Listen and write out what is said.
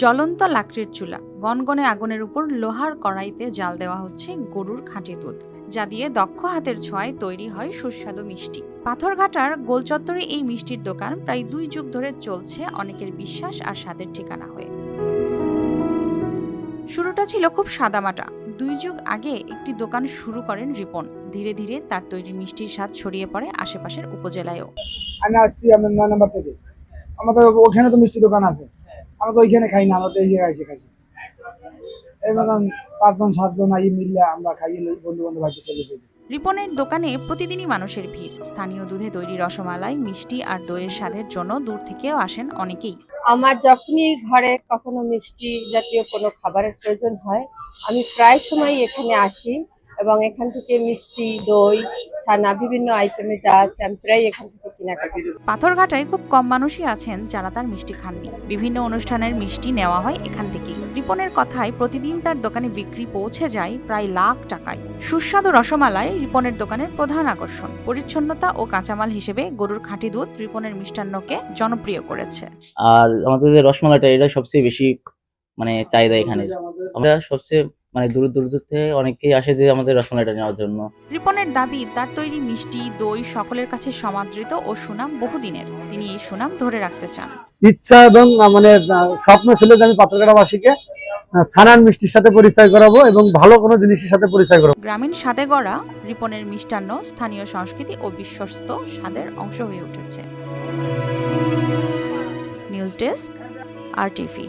জ্বলন্ত লাকড়ির চুলা। গনগনে আগুনের উপর লোহার কড়াইতে জাল দেওয়া হচ্ছে গরুর খাঁটি দুধ, যা দিয়ে দক্ষ হাতের ছোঁয়ায় তৈরি হয় সুস্বাদু মিষ্টি। পাথরঘাটার গোলচত্বরে এই মিষ্টির দোকান প্রায় দুই যুগ ধরে চলছে অনেকের বিশ্বাস আর স্বাদের ঠিকানা হয়ে। শুরুটা ছিল খুব সাদামাটা। দুই যুগ আগে একটি দোকান শুরু করেন রিপন। ধীরে ধীরে তার তৈরি মিষ্টির স্বাদ ছড়িয়ে পড়ে আশেপাশের উপজেলায়ও। আমি আসছি, আমি নয় নাম্বার থেকে। আমাদের ওখানে তো মিষ্টি দোকান আছে। আমরা তো ওইখানে খাই না আমরা তো এই জায়গায় এসে খাই। এই মতন পাঁচজন সাতজন আই মিললে আমরা খাই বন্ধু বান্ধব বাড়িতে চলে যাই। রিপনের দোকানে প্রতিদিনই মানুষের ভিড়। স্থানীয় দুধে তৈরি রসমালাই মিষ্টি আর দইয়ের স্বাদের জন্য দূর থেকেও আসেন অনেকেই। আমার যখনই ঘরে কখনো মিষ্টি জাতীয় কোনো খাবারের প্রয়োজন হয় আমি প্রায় সময় এখানে আসি এবং এখান থেকে মিষ্টি দই ছানা বিভিন্ন আইটেমে যা আছে আমি প্রায় এখান থেকে পাথরঘাটায় খুব কম মানুষই আছেন যারা তার মিষ্টি খাননি। বিভিন্ন অনুষ্ঠানের মিষ্টি নেওয়া হয় এখান থেকেই। রিপনের কথায় প্রতিদিন তার দোকানে বিক্রি পৌঁছে যায় প্রায় লাখ টাকায়। সুস্বাদু রসমালাই রিপনের দোকানের প্রধান আকর্ষণ। পরিচ্ছন্নতা ও কাঁচামাল হিসেবে গরুর খাঁটি দুধ রিপনের মিষ্টান্নকে জনপ্রিয় করেছে। আর আমাদের রসমালাইটা, এটা সবচেয়ে বেশি মানে চাহিদা এখানে। আমরা সবচেয়ে মানে দূর দূর থেকে অনেকেই আসে যে আমাদের রসমালাইটা নেওয়ার জন্য। রিপনের দাবি তার তৈরি মিষ্টি দই সকলের কাছে সমাদৃত ও সুনাম বহুদিনের। তিনি এই সুনাম ধরে রাখতে চান। ইচ্ছা এবং মানে স্বপ্ন ছিল যে আমি পাত্রকাটাবাসীকে সানান মিষ্টির সাথে পরিচয় করাবো এবং ভালো কোনো জিনিসের সাথে পরিচয় করাবো। গ্রামীণ স্বাদে গড়া রিপনের মিষ্টান্ন স্থানীয় সংস্কৃতি ও বিশ্বস্ত স্বাদের অংশ হয়ে উঠেছে। নিউজ ডেস্ক আর টিভি